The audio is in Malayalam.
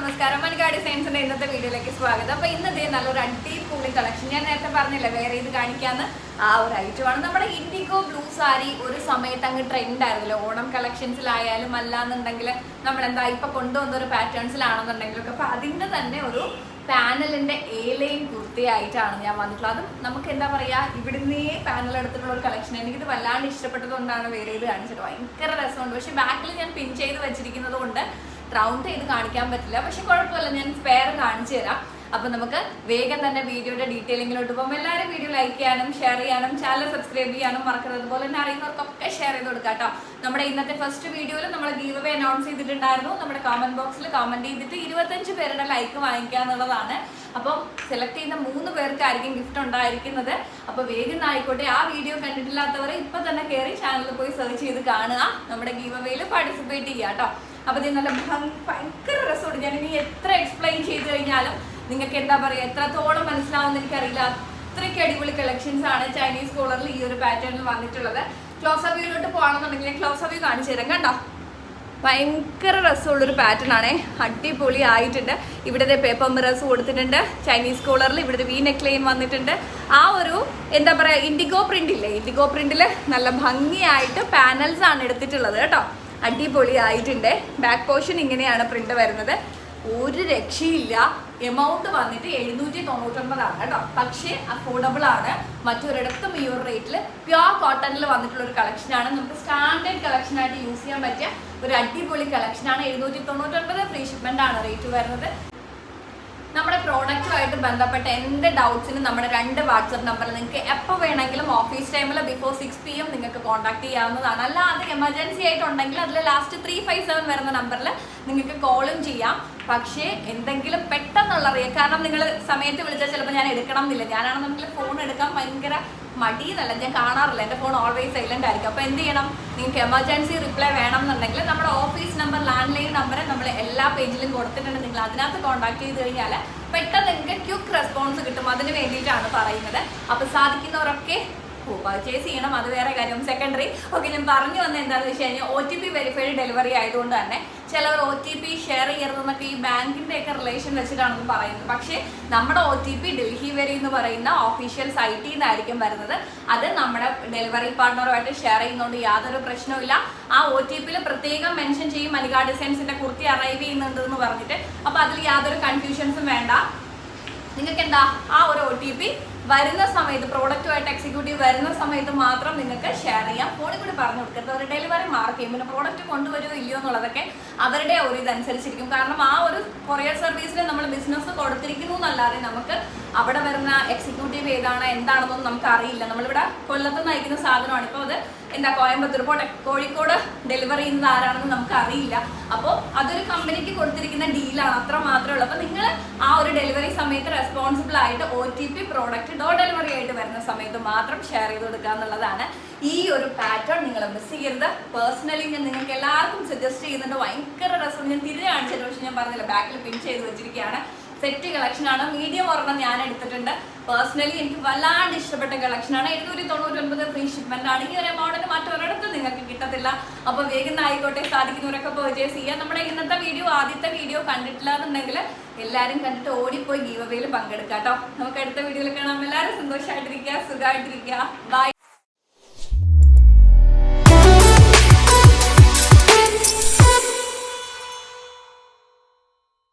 നമസ്കാരം. മണികാ ഡിസൈൻസിന്റെ ഇന്നത്തെ വീഡിയോയിലേക്ക് സ്വാഗതം. അപ്പൊ ഇന്നത്തെ നല്ലൊരു അടിപൊളി കളക്ഷൻ ഞാൻ നേരത്തെ പറഞ്ഞില്ലേ വേറെ ഇത് കാണിക്കാന്ന്? ആ ഒരു ഐറ്റമാണ്. നമ്മുടെ ഇൻഡിഗോ ബ്ലൂ സാരി ഒരു സമയത്ത് അങ്ങ് ട്രെൻഡ് ആയിരുന്നല്ലോ? ഓണം കളക്ഷൻസിലായാലും അല്ലാന്നുണ്ടെങ്കിൽ നമ്മൾ എന്താ ഇപ്പൊ കൊണ്ടുവന്ന ഒരു പാറ്റേൺസിലാണെന്നുണ്ടെങ്കിലും ഒക്കെ. അപ്പൊ അതിന്റെ തന്നെ ഒരു പാനലിന്റെ ഏലയിൻ കുർത്തി ആയിട്ടാണ് ഞാൻ വന്നിട്ടുള്ളത്. അതും നമുക്ക് എന്താ പറയാ ഇവിടുന്നേ പാനൽ എടുത്തിട്ടുള്ള ഒരു കളക്ഷൻ എനിക്കിത് വല്ലാണ്ട് ഇഷ്ടപ്പെട്ടതുകൊണ്ടാണ് വേറെ ഇത് കാണിച്ചത്. ഭയങ്കര രസമുണ്ട്. പക്ഷെ ബാക്കിൽ ഞാൻ പിൻ ചെയ്ത് വെച്ചിരിക്കുന്നത് കൊണ്ട് റൗണ്ട് ചെയ്ത് കാണിക്കാൻ പറ്റില്ല. പക്ഷെ കുഴപ്പമില്ല ഞാൻ സ്പെയർ കാണിച്ചു തരാം. അപ്പൊ നമുക്ക് വേഗം തന്നെ വീഡിയോയുടെ ഡീറ്റെയിലിങ്ങിലോട്ട് പോകും. എല്ലാവരും വീഡിയോ ലൈക്ക് ചെയ്യാനും ഷെയർ ചെയ്യാനും ചാനൽ സബ്സ്ക്രൈബ് ചെയ്യാനും മറക്കരുത്. അതുപോലെ തന്നെ അറിയുന്നവർക്കൊക്കെ ഷെയർ ചെയ്ത് കൊടുക്കാം കേട്ടോ. നമ്മുടെ ഇന്നത്തെ ഫസ്റ്റ് വീഡിയോയിൽ നമ്മൾ ഗീവ് അവേ അനൗൺസ് ചെയ്തിട്ടുണ്ടായിരുന്നു. നമ്മുടെ കമന്റ് ബോക്സിൽ കമന്റ് ചെയ്തിട്ട് ഇരുപത്തഞ്ച് പേരുടെ ലൈക്ക് വാങ്ങിക്കുക എന്നുള്ളതാണ്. അപ്പം സെലക്ട് ചെയ്യുന്ന മൂന്ന് പേർക്കായിരിക്കും ഗിഫ്റ്റ് ഉണ്ടായിരിക്കുന്നത്. അപ്പൊ വേഗം ആയിക്കോട്ടെ. ആ വീഡിയോ കണ്ടിട്ടില്ലാത്തവർ ഇപ്പൊ തന്നെ കയറി ചാനലിൽ പോയി സെർച്ച് ചെയ്ത് കാണുക. നമ്മുടെ ഗീവ് വേയിൽ പാർട്ടിസിപ്പേറ്റ് ചെയ്യുക കേട്ടോ. അപ്പൊ ഇത് നല്ല ഭയങ്കര രസമുണ്ട്. ഞാൻ ഇനി എത്ര എക്സ്പ്ലെയിൻ ചെയ്ത് കഴിഞ്ഞാലും നിങ്ങൾക്ക് എന്താ പറയുക എത്രത്തോളം മനസ്സിലാവുമെന്ന് എനിക്കറിയില്ല. അത്രയ്ക്ക് അടിപൊളി കളക്ഷൻസ് ആണ് ചൈനീസ് കോളറിൽ ഈ ഒരു പാറ്റേണിൽ വന്നിട്ടുള്ളത്. ക്ലോസ് അവിയിലോട്ട് പോകണമെന്നുണ്ടെങ്കിൽ ക്ലോസ് അവ്യൂ കാണിച്ചു തരാം കണ്ടോ? ഭയങ്കര രസമുള്ളൊരു പാറ്റേൺ ആണേ. അടിപൊളി ആയിട്ടുണ്ട് ഇവിടുത്തെ പേപ്പർ മിറേഴ്സ് കൊടുത്തിട്ടുണ്ട്. ചൈനീസ് കോളറിൽ ഇവിടുത്തെ വി നെക്ക് ലൈൻ വന്നിട്ടുണ്ട്. ആ ഒരു എന്താ പറയുക ഇൻഡിഗോ പ്രിന്റ് ഇല്ലേ? ഇൻഡിഗോ പ്രിന്റിൽ നല്ല ഭംഗിയായിട്ട് പാനൽസ് ആണ് എടുത്തിട്ടുള്ളത് കേട്ടോ. അടിപൊളി ആയിട്ടുണ്ട് ബാക്ക് പോർഷൻ ഇങ്ങനെയാണ് പ്രിന്റ് വരുന്നത്. ഒരു രക്ഷയില്ല. എമൗണ്ട് വന്നിട്ട് എഴുന്നൂറ്റി തൊണ്ണൂറ്റൊൻപതാണ് കേട്ടോ. പക്ഷേ അഫോർഡബിൾ ആണ്. മറ്റൊരിടത്തും ഈ ഒരു റേറ്റിൽ പ്യോർ കോട്ടണിൽ വന്നിട്ടുള്ള ഒരു കളക്ഷനാണ് നമുക്ക് സ്റ്റാൻഡേർഡ് കളക്ഷൻ ആയിട്ട് യൂസ് ചെയ്യാൻ പറ്റിയ ഒരു അടിപൊളി കളക്ഷനാണ് എഴുന്നൂറ്റി തൊണ്ണൂറ്റൊൻപത് ഫ്രീ ഷിപ്മെന്റ് ആണ് റേറ്റ് വരുന്നത്. നമ്മുടെ പ്രോഡക്റ്റുമായിട്ട് ബന്ധപ്പെട്ട എന്ത് ഡൗട്ട്സിനും നമ്മുടെ രണ്ട് വാട്സപ്പ് നമ്പർ നിങ്ങൾക്ക് എപ്പോൾ വേണമെങ്കിലും ഓഫീസ് ടൈമിൽ ബിഫോർ സിക്സ് പി എം നിങ്ങൾക്ക് കോൺടാക്ട് ചെയ്യാവുന്നതാണ്. അല്ലാതെ എമർജൻസി ആയിട്ടുണ്ടെങ്കിൽ അതിൽ ലാസ്റ്റ് ത്രീ ഫൈവ് സെവൻ വരുന്ന നമ്പറിൽ നിങ്ങൾക്ക് കോളും ചെയ്യാം. പക്ഷേ എന്തെങ്കിലും പെട്ടെന്നുള്ള അറിയാം കാരണം നിങ്ങൾ സമയത്ത് വിളിച്ചാൽ ചിലപ്പോൾ ഞാൻ എടുക്കണം എന്നില്ല. ഞാനാണെന്നുണ്ടെങ്കിൽ ഫോൺ എടുക്കാൻ ഭയങ്കര മടിയെന്നല്ല ഞാൻ കാണാറില്ല. എന്റെ ഫോൺ ഓൾവേസ് സൈലന്റ് ആയിരിക്കും. അപ്പോൾ എന്ത് ചെയ്യണം? നിങ്ങൾക്ക് എമർജൻസി റിപ്ലൈ വേണം എന്നുണ്ടെങ്കിൽ നമ്മുടെ office number land line number നമ്മൾ എല്ലാ പേജിലും കൊടുത്തിട്ടുണ്ട്. നിങ്ങൾ അതിനകത്ത് കോൺടാക്ട് ചെയ്ത് കഴിഞ്ഞാൽ പെട്ടെന്ന് നിങ്ങൾക്ക് ക്യുക്ക് റെസ്പോൺസ് കിട്ടും. അതിന് വേണ്ടിയിട്ടാണ് പറയുന്നത്. അപ്പോൾ സാധിക്കുന്നവരൊക്കെ പർച്ചേസ് ചെയ്യണം. അത് വേറെ കാര്യം. സെക്കൻഡറി ഓക്കെ ഞാൻ പറഞ്ഞു വന്നത് എന്താണെന്ന് വെച്ച് കഴിഞ്ഞാൽ O T P verified delivery ആയതുകൊണ്ട് തന്നെ ചിലവർ ഒ ടി പി ഷെയർ ചെയ്യരുതെന്നൊക്കെ ഈ ബാങ്കിന്റെ ഒക്കെ റിലേഷൻ വെച്ചിട്ടാണെന്ന് പറയുന്നത്. പക്ഷേ നമ്മുടെ ഒ ടി പി ഡൽഹി വരെ എന്ന് പറയുന്ന ഒഫീഷ്യൽ സൈറ്റിൽ നിന്നായിരിക്കും വരുന്നത്. അത് നമ്മുടെ ഡെലിവറി പാർട്ണറുമായിട്ട് ഷെയർ ചെയ്യുന്നതുകൊണ്ട് യാതൊരു പ്രശ്നവുമില്ല ആ ഒ ടി പിയിൽ പ്രത്യേകം മെൻഷൻ ചെയ്യും മലിക ഡിസൈൻസിന്റെ കുർത്തി അറൈവ് ചെയ്യുന്നുണ്ട് എന്ന് പറഞ്ഞിട്ട്. അപ്പൊ അതിൽ യാതൊരു കൺഫ്യൂഷൻസും വേണ്ട. നിങ്ങൾക്ക് എന്താ ആ ഒരു ഒ ടി പി വരുന്ന സമയത്ത് പ്രോഡക്റ്റുമായിട്ട് എക്സിക്യൂട്ടീവ് വരുന്ന സമയത്ത് മാത്രം നിങ്ങൾക്ക് ഷെയർ ചെയ്യാം. ഫോണിൽ കൂടി പറഞ്ഞു കൊടുക്കരുത്. അവരുടെ ഡെലിവറി മാർക്ക് ചെയ്യും. പിന്നെ പ്രോഡക്റ്റ് കൊണ്ടുവരുമോ ഇല്ലയോ എന്നുള്ളതൊക്കെ അവരുടെ ഒരു ഇതനുസരിച്ചിരിക്കും. കാരണം ആ ഒരു കൊറിയർ സർവീസിൽ നമ്മൾ ബിസിനസ് കൊടുത്തിരിക്കുന്നു എന്നല്ലാതെ നമുക്ക് അവിടെ വരുന്ന എക്സിക്യൂട്ടീവ് ഏതാണ് എന്താണെന്നൊന്നും നമുക്ക് അറിയില്ല നമ്മളിവിടെ കൊല്ലത്ത് നയിക്കുന്ന സാധനമാണ്. ഇപ്പോൾ അത് എന്താ കോയമ്പത്തൂർ പോട്ടെ. കോഴിക്കോട് ഡെലിവറി ചെയ്യുന്നത് ആരാണെന്ന് നമുക്ക് അറിയില്ല അപ്പോൾ അതൊരു കമ്പനിക്ക് കൊടുത്തിരിക്കുന്ന ഡീലാണ് അത്ര മാത്രമേ ഉള്ളൂ. അപ്പോൾ നിങ്ങൾ ആ ഒരു ഡെലിവറി സമയത്ത് റെസ്പോൺസിബിൾ ആയിട്ട് ഒ ടി പി പ്രോഡക്റ്റ് ഡോ ഡെലിവറി ആയിട്ട് വരുന്ന സമയത്ത് മാത്രം ഷെയർ ചെയ്ത് കൊടുക്കുക എന്നുള്ളതാണ് ഈ ഒരു പാറ്റേൺ നിങ്ങൾ മിസ് ചെയ്യരുത്. പേഴ്സണലി ഞാൻ നിങ്ങൾക്ക് എല്ലാവർക്കും സജസ്റ്റ് ചെയ്യുന്നുണ്ട്. ഭയങ്കര രസം ഞാൻ തിരികെ കാണിച്ചത് പക്ഷേ ഞാൻ പറഞ്ഞില്ല ബാക്കിൽ പിൻ ചെയ്ത് വെച്ചിരിക്കുകയാണ്. സെറ്റ് കളക്ഷൻ ആണ്. മീഡിയം ഒരെണ്ണം ഞാൻ എടുത്തിട്ടുണ്ട്. പേഴ്സണലി എനിക്ക് വല്ലാണ്ട് ഇഷ്ടപ്പെട്ട കളക്ഷൻ ആണ്. എഴുന്നൂറ്റി തൊണ്ണൂറ്റൊൻപത് ഫ്രീ ഷിപ്മെന്റ് ആണ്. ഈ ഒരു എമൗണ്ടിന് മറ്റൊരിടത്തും നിങ്ങൾക്ക് കിട്ടത്തില്ല. അപ്പൊ വേഗം ആയിക്കോട്ടെ സാധിക്കുന്നവരൊക്കെ പർച്ചേസ് ചെയ്യാം നമ്മുടെ ഇന്നത്തെ വീഡിയോ ആദ്യത്തെ വീഡിയോ കണ്ടിട്ടില്ല എന്നുണ്ടെങ്കിൽ എല്ലാവരും കണ്ടിട്ട് ഓടിപ്പോയി ഗീവ് പങ്കെടുക്കാം കേട്ടോ നമുക്ക് അടുത്ത വീഡിയോയിൽ കാണാം. എല്ലാവരും സന്തോഷമായിട്ടിരിക്കുക സുഖമായിട്ടിരിക്കുക ബൈ